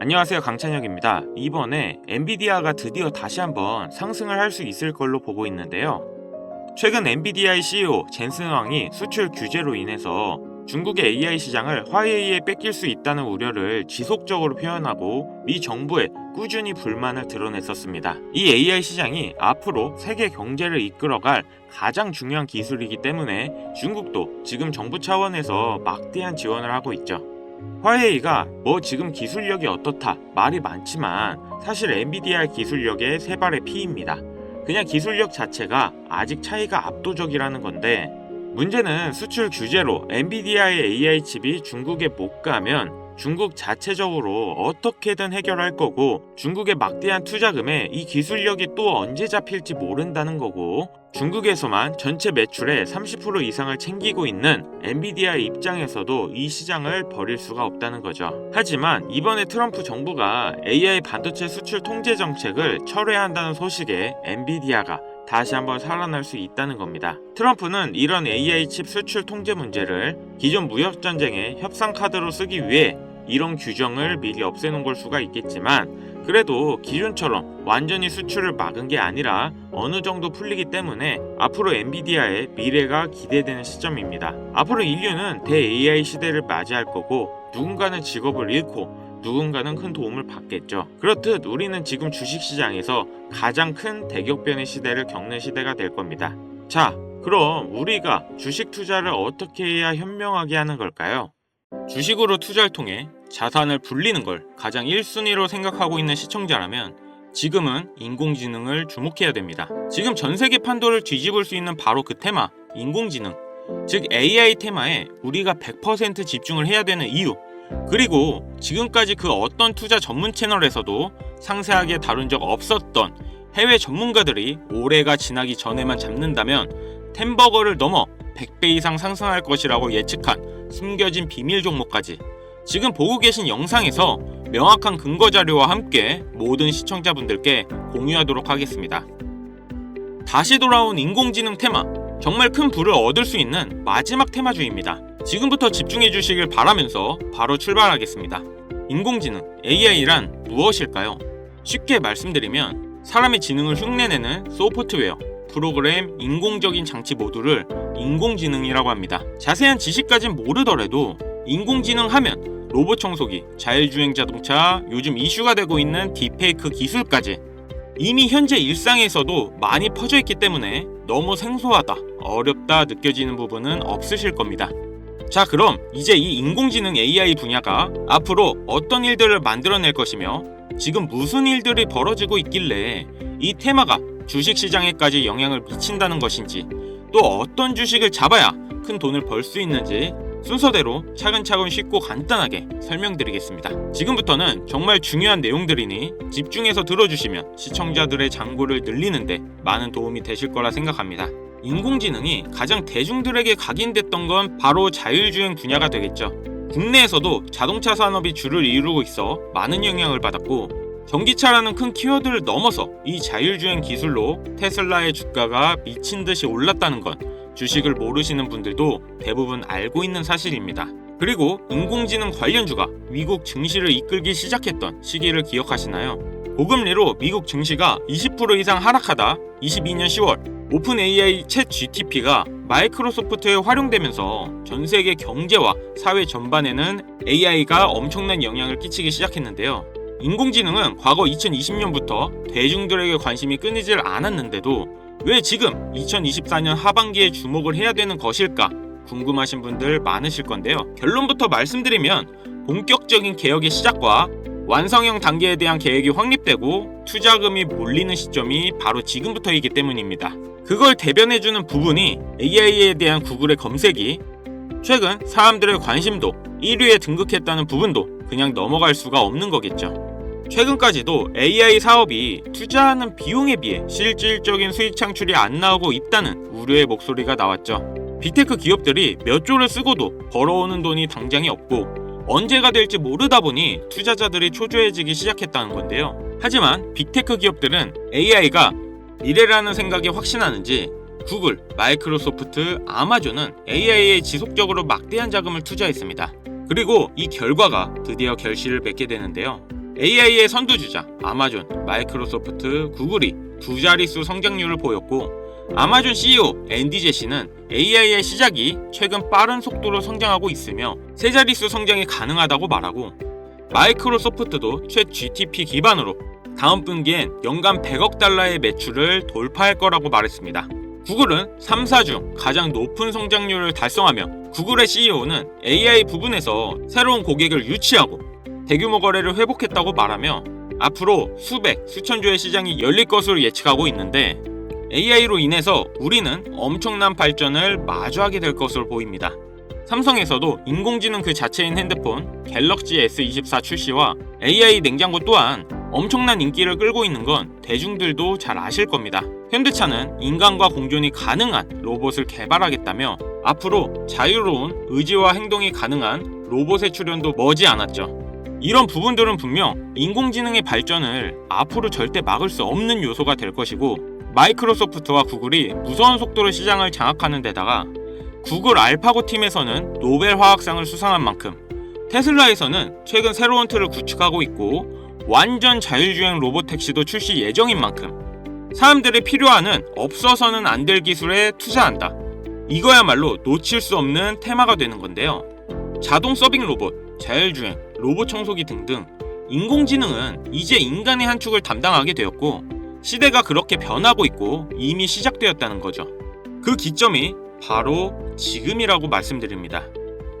안녕하세요 강찬혁입니다. 이번에 엔비디아가 드디어 다시 한번 상승을 할 수 있을 걸로 보고 있는데요. 최근 엔비디아의 CEO 젠슨 왕이 수출 규제로 인해서 중국의 AI 시장을 화웨이에 뺏길 수 있다는 우려를 지속적으로 표현하고 미 정부에 꾸준히 불만을 드러냈었습니다. 이 AI 시장이 앞으로 세계 경제를 이끌어갈 가장 중요한 기술이기 때문에 중국도 지금 정부 차원에서 막대한 지원을 하고 있죠. 화웨이가 뭐 지금 기술력이 어떻다 말이 많지만 사실 엔비디아 기술력의 세 발의 피입니다. 그냥 기술력 자체가 아직 차이가 압도적이라는 건데 문제는 수출 규제로 엔비디아의 AI 칩이 중국에 못 가면 중국 자체적으로 어떻게든 해결할 거고 중국의 막대한 투자금에 이 기술력이 또 언제 잡힐지 모른다는 거고 중국에서만 전체 매출의 30% 이상을 챙기고 있는 엔비디아 입장에서도 이 시장을 버릴 수가 없다는 거죠. 하지만 이번에 트럼프 정부가 AI 반도체 수출 통제 정책을 철회한다는 소식에 엔비디아가 다시 한번 살아날 수 있다는 겁니다. 트럼프는 이런 AI 칩 수출 통제 문제를 기존 무역 전쟁의 협상 카드로 쓰기 위해 이런 규정을 미리 없애놓은 걸 수가 있겠지만 그래도 기존처럼 완전히 수출을 막은 게 아니라 어느 정도 풀리기 때문에 앞으로 엔비디아의 미래가 기대되는 시점입니다. 앞으로 인류는 대 AI 시대를 맞이할 거고 누군가는 직업을 잃고 누군가는 큰 도움을 받겠죠. 그렇듯 우리는 지금 주식시장에서 가장 큰 대격변의 시대를 겪는 시대가 될 겁니다. 자, 그럼 우리가 주식 투자를 어떻게 해야 현명하게 하는 걸까요? 주식으로 투자를 통해 자산을 불리는 걸 가장 1순위로 생각하고 있는 시청자라면 지금은 인공지능을 주목해야 됩니다. 지금 전 세계 판도를 뒤집을 수 있는 바로 그 테마, 인공지능. 즉 AI 테마에 우리가 100% 집중을 해야 되는 이유. 그리고 지금까지 그 어떤 투자 전문 채널에서도 상세하게 다룬 적 없었던 해외 전문가들이 올해가 지나기 전에만 잡는다면 템버거를 넘어 100배 이상 상승할 것이라고 예측한 숨겨진 비밀 종목까지 지금 보고 계신 영상에서 명확한 근거 자료와 함께 모든 시청자분들께 공유하도록 하겠습니다. 다시 돌아온 인공지능 테마 정말 큰 부를 얻을 수 있는 마지막 테마주의입니다. 지금부터 집중해 주시길 바라면서 바로 출발하겠습니다. 인공지능 AI란 무엇일까요? 쉽게 말씀드리면 사람의 지능을 흉내내는 소프트웨어, 프로그램, 인공적인 장치 모두를 인공지능이라고 합니다. 자세한 지식까진 모르더라도 인공지능 하면 로봇 청소기, 자율주행 자동차, 요즘 이슈가 되고 있는 딥페이크 기술까지 이미 현재 일상에서도 많이 퍼져 있기 때문에 너무 생소하다, 어렵다 느껴지는 부분은 없으실 겁니다. 자, 그럼 이제 이 인공지능 AI 분야가 앞으로 어떤 일들을 만들어낼 것이며 지금 무슨 일들이 벌어지고 있길래 이 테마가 주식 시장에까지 영향을 미친다는 것인지 또 어떤 주식을 잡아야 큰 돈을 벌 수 있는지 순서대로 차근차근 쉽고 간단하게 설명드리겠습니다. 지금부터는 정말 중요한 내용들이니 집중해서 들어주시면 시청자들의 장고를 늘리는데 많은 도움이 되실 거라 생각합니다. 인공지능이 가장 대중들에게 각인됐던 건 바로 자율주행 분야가 되겠죠. 국내에서도 자동차 산업이 주를 이루고 있어 많은 영향을 받았고 전기차라는 큰 키워드를 넘어서 이 자율주행 기술로 테슬라의 주가가 미친 듯이 올랐다는 건 주식을 모르시는 분들도 대부분 알고 있는 사실입니다. 그리고 인공지능 관련주가 미국 증시를 이끌기 시작했던 시기를 기억하시나요? 고금리로 미국 증시가 20% 이상 하락하다 22년 10월 오픈 AI 챗 GTP가 마이크로소프트에 활용되면서 전 세계 경제와 사회 전반에는 AI가 엄청난 영향을 끼치기 시작했는데요. 인공지능은 과거 2020년부터 대중들에게 관심이 끊이질 않았는데도 왜 지금 2024년 하반기에 주목을 해야 되는 것일까 궁금하신 분들 많으실 건데요. 결론부터 말씀드리면 본격적인 개혁의 시작과 완성형 단계에 대한 계획이 확립되고 투자금이 몰리는 시점이 바로 지금부터이기 때문입니다. 그걸 대변해주는 부분이 AI에 대한 구글의 검색이 최근 사람들의 관심도 1위에 등극했다는 부분도 그냥 넘어갈 수가 없는 거겠죠. 최근까지도 AI 사업이 투자하는 비용에 비해 실질적인 수익 창출이 안 나오고 있다는 우려의 목소리가 나왔죠. 빅테크 기업들이 몇 조를 쓰고도 벌어오는 돈이 당장에 없고 언제가 될지 모르다 보니 투자자들이 초조해지기 시작했다는 건데요. 하지만 빅테크 기업들은 AI가 미래라는 생각에 확신하는지 구글, 마이크로소프트, 아마존은 AI에 지속적으로 막대한 자금을 투자했습니다. 그리고 이 결과가 드디어 결실을 맺게 되는데요. AI의 선두주자 아마존, 마이크로소프트, 구글이 두 자릿수 성장률을 보였고 아마존 CEO 앤디 제시는 AI의 시작이 최근 빠른 속도로 성장하고 있으며 세 자릿수 성장이 가능하다고 말하고 마이크로소프트도 최 GTP 기반으로 다음 분기엔 연간 100억 달러의 매출을 돌파할 거라고 말했습니다. 구글은 3사 중 가장 높은 성장률을 달성하며 구글의 CEO는 AI 부분에서 새로운 고객을 유치하고 대규모 거래를 회복했다고 말하며 앞으로 수백, 수천 조의 시장이 열릴 것으로 예측하고 있는데 AI로 인해서 우리는 엄청난 발전을 마주하게 될 것으로 보입니다. 삼성에서도 인공지능 그 자체인 핸드폰 갤럭시 S24 출시와 AI 냉장고 또한 엄청난 인기를 끌고 있는 건 대중들도 잘 아실 겁니다. 현대차는 인간과 공존이 가능한 로봇을 개발하겠다며 앞으로 자유로운 의지와 행동이 가능한 로봇의 출현도 머지 않았죠. 이런 부분들은 분명 인공지능의 발전을 앞으로 절대 막을 수 없는 요소가 될 것이고 마이크로소프트와 구글이 무서운 속도로 시장을 장악하는 데다가 구글 알파고 팀에서는 노벨 화학상을 수상한 만큼 테슬라에서는 최근 새로운 틀을 구축하고 있고 완전 자율주행 로봇 택시도 출시 예정인 만큼 사람들이 필요하는 없어서는 안 될 기술에 투자한다. 이거야말로 놓칠 수 없는 테마가 되는 건데요. 자동 서빙 로봇, 자율주행, 로봇 청소기 등등 인공지능은 이제 인간의 한 축을 담당하게 되었고 시대가 그렇게 변하고 있고 이미 시작되었다는 거죠. 그 기점이 바로 지금이라고 말씀드립니다.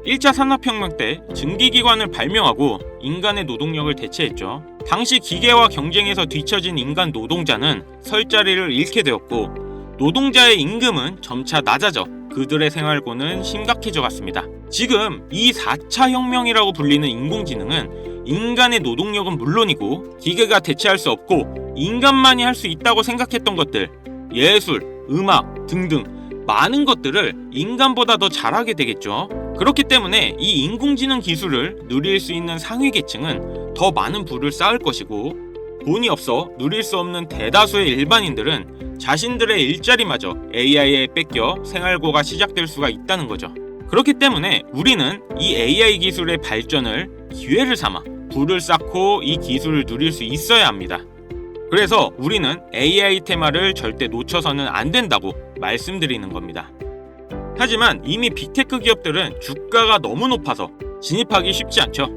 1차 산업혁명 때 증기기관을 발명하고 인간의 노동력을 대체했죠. 당시 기계와 경쟁에서 뒤처진 인간 노동자는 설 자리를 잃게 되었고 노동자의 임금은 점차 낮아져 그들의 생활고는 심각해져 갔습니다. 지금 이 4차 혁명이라고 불리는 인공지능은 인간의 노동력은 물론이고 기계가 대체할 수 없고 인간만이 할 수 있다고 생각했던 것들 예술, 음악 등등 많은 것들을 인간보다 더 잘하게 되겠죠. 그렇기 때문에 이 인공지능 기술을 누릴 수 있는 상위 계층은 더 많은 부를 쌓을 것이고 돈이 없어 누릴 수 없는 대다수의 일반인들은 자신들의 일자리마저 AI에 뺏겨 생활고가 시작될 수가 있다는 거죠. 그렇기 때문에 우리는 이 AI 기술의 발전을 기회를 삼아 부를 쌓고 이 기술을 누릴 수 있어야 합니다. 그래서 우리는 AI 테마를 절대 놓쳐서는 안 된다고 말씀드리는 겁니다. 하지만 이미 빅테크 기업들은 주가가 너무 높아서 진입하기 쉽지 않죠.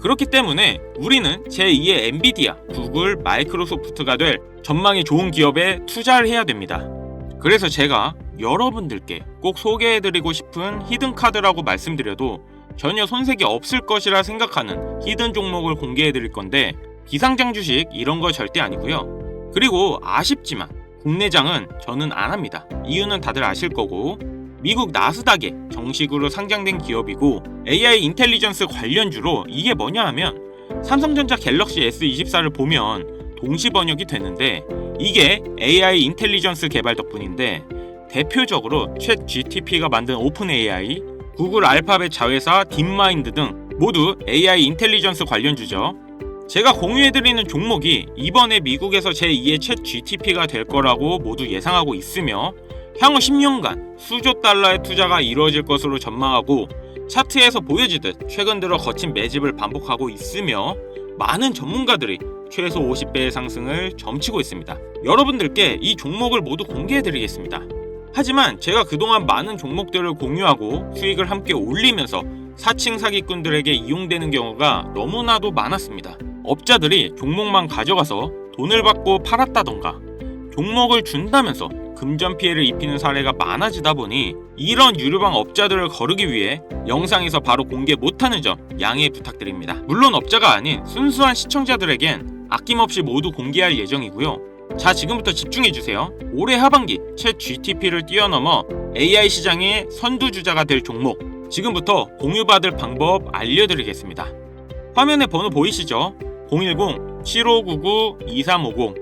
그렇기 때문에 우리는 제2의 엔비디아, 구글, 마이크로소프트가 될 전망이 좋은 기업에 투자를 해야 됩니다. 그래서 제가 여러분들께 꼭 소개해드리고 싶은 히든 카드라고 말씀드려도 전혀 손색이 없을 것이라 생각하는 히든 종목을 공개해드릴 건데 기상장 주식 이런 거 절대 아니고요. 그리고 아쉽지만 국내장은 저는 안 합니다. 이유는 다들 아실 거고 미국 나스닥에 정식으로 상장된 기업이고 AI 인텔리전스 관련주로 이게 뭐냐 하면 삼성전자 갤럭시 S24를 보면 동시 번역이 되는데 이게 AI 인텔리전스 개발 덕분인데 대표적으로 챗 GTP가 만든 오픈 AI, 구글 알파벳 자회사 딥마인드 등 모두 AI 인텔리전스 관련주죠. 제가 공유해드리는 종목이 이번에 미국에서 제2의 챗 GTP가 될 거라고 모두 예상하고 있으며 향후 10년간 수조 달러의 투자가 이루어질 것으로 전망하고 차트에서 보여지듯 최근 들어 거친 매집을 반복하고 있으며 많은 전문가들이 최소 50배의 상승을 점치고 있습니다. 여러분들께 이 종목을 모두 공개해드리겠습니다. 하지만 제가 그동안 많은 종목들을 공유하고 수익을 함께 올리면서 사칭 사기꾼들에게 이용되는 경우가 너무나도 많았습니다. 업자들이 종목만 가져가서 돈을 받고 팔았다던가 종목을 준다면서 금전 피해를 입히는 사례가 많아지다 보니 이런 유료방 업자들을 거르기 위해 영상에서 바로 공개 못하는 점 양해 부탁드립니다. 물론 업자가 아닌 순수한 시청자들에겐 아낌없이 모두 공개할 예정이고요. 자 지금부터 집중해주세요. 올해 하반기 챗 GTP를 뛰어넘어 AI 시장의 선두주자가 될 종목 지금부터 공유받을 방법 알려드리겠습니다. 화면에 번호 보이시죠? 010-7599-2350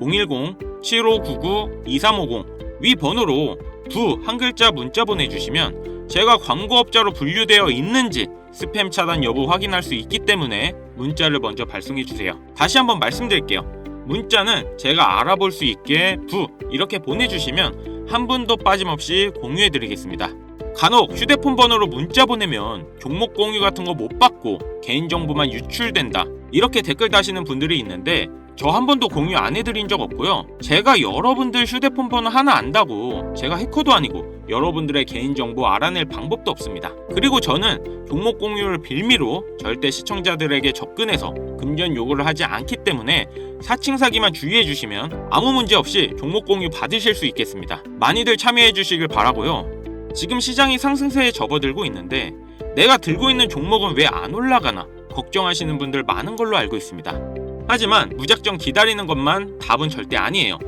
010-7599-2350 위 번호로 부한 글자 문자 보내주시면 제가 광고업자로 분류되어 있는지 스팸 차단 여부 확인할 수 있기 때문에 문자를 먼저 발송해주세요. 다시 한번 말씀드릴게요. 문자는 제가 알아볼 수 있게 부 이렇게 보내주시면 한 분도 빠짐없이 공유해드리겠습니다. 간혹 휴대폰 번호로 문자 보내면 종목 공유 같은 거 못 받고 개인정보만 유출된다. 이렇게 댓글 다시는 분들이 있는데 저 한 번도 공유 안 해드린 적 없고요. 제가 여러분들 휴대폰 번호 하나 안다고 제가 해커도 아니고 여러분들의 개인정보 알아낼 방법도 없습니다. 그리고 저는 종목 공유를 빌미로 절대 시청자들에게 접근해서 금전 요구를 하지 않기 때문에 사칭 사기만 주의해 주시면 아무 문제 없이 종목 공유 받으실 수 있겠습니다. 많이들 참여해 주시길 바라고요. 지금 시장이 상승세에 접어들고 있는데 내가 들고 있는 종목은 왜 안 올라가나 걱정하시는 분들 많은 걸로 알고 있습니다. 하지만 무작정 기다리는 것만 답은 절대 아니에요.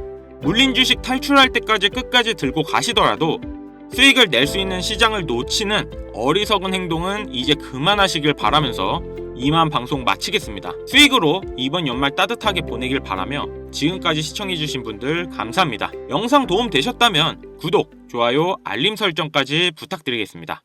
물린 주식 탈출할 때까지 끝까지 들고 가시더라도 수익을 낼 수 있는 시장을 놓치는 어리석은 행동은 이제 그만하시길 바라면서 이만 방송 마치겠습니다. 수익으로 이번 연말 따뜻하게 보내길 바라며 지금까지 시청해주신 분들 감사합니다. 영상 도움 되셨다면 구독, 좋아요, 알림 설정까지 부탁드리겠습니다.